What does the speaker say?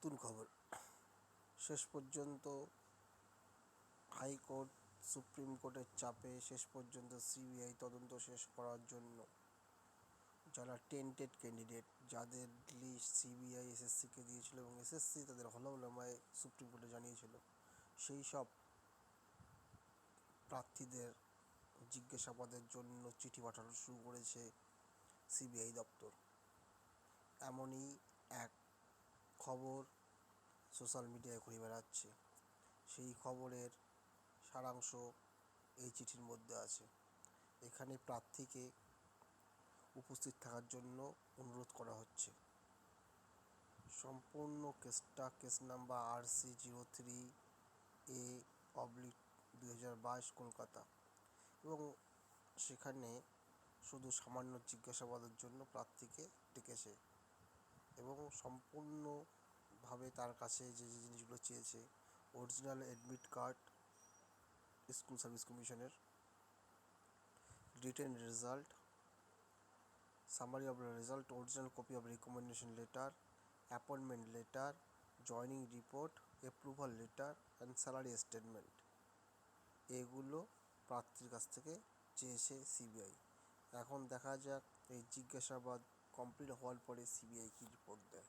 নতুন খবর। শেষ পর্যন্ত হাইকোর্ট, সুপ্রিম কোর্টের চাপে শেষ পর্যন্ত সিবিআই তদন্ত শেষ করার জন্য যারা টেন্টেড ক্যান্ডিডেট, যাদের লিস্ট সিবিআই, এসএসসিকে দিয়েছিল এবং এসএসসি তাদের হলফনামায় সুপ্রিম কোর্টে জানিয়েছিল, সেই সব প্রার্থীদের জিজ্ঞাসাবাদের জন্য চিঠি পাঠানো শুরু করেছে সিবিআই দপ্তর। এমনই এক খবর সোশ্যাল মিডিয়ায় ঘুরে বেড়াচ্ছে। সেই খবরের সারাংশ এই চিঠির মধ্যে আছে। এখানে প্রার্থীকে উপস্থিত থাকার জন্য অনুরোধ করা হচ্ছে। সম্পূর্ণ কেসটা, case number R C zero three A oblique দু হাজার বাইশ কলকাতা। এবং সেখানে শুধু সামান্য জিজ্ঞাসাবাদের জন্য প্রার্থীকে ডেকেছে। এবং সম্পূর্ণভাবে তার কাছে যে যে জিনিসগুলো চেয়েছে। Original admit card school service কমিশনের written result summary of result original copy of recommendation letter appointment letter joining report approval letter and salary statement এগুলো প্রার্থীর কাছ থেকে চেয়েছে সিবিআই এখন দেখা যাক, এই জিজ্ঞাসাবাদ কমপ্লিট হওয়ার পরে সিবিআই কী রিপোর্ট দেয়।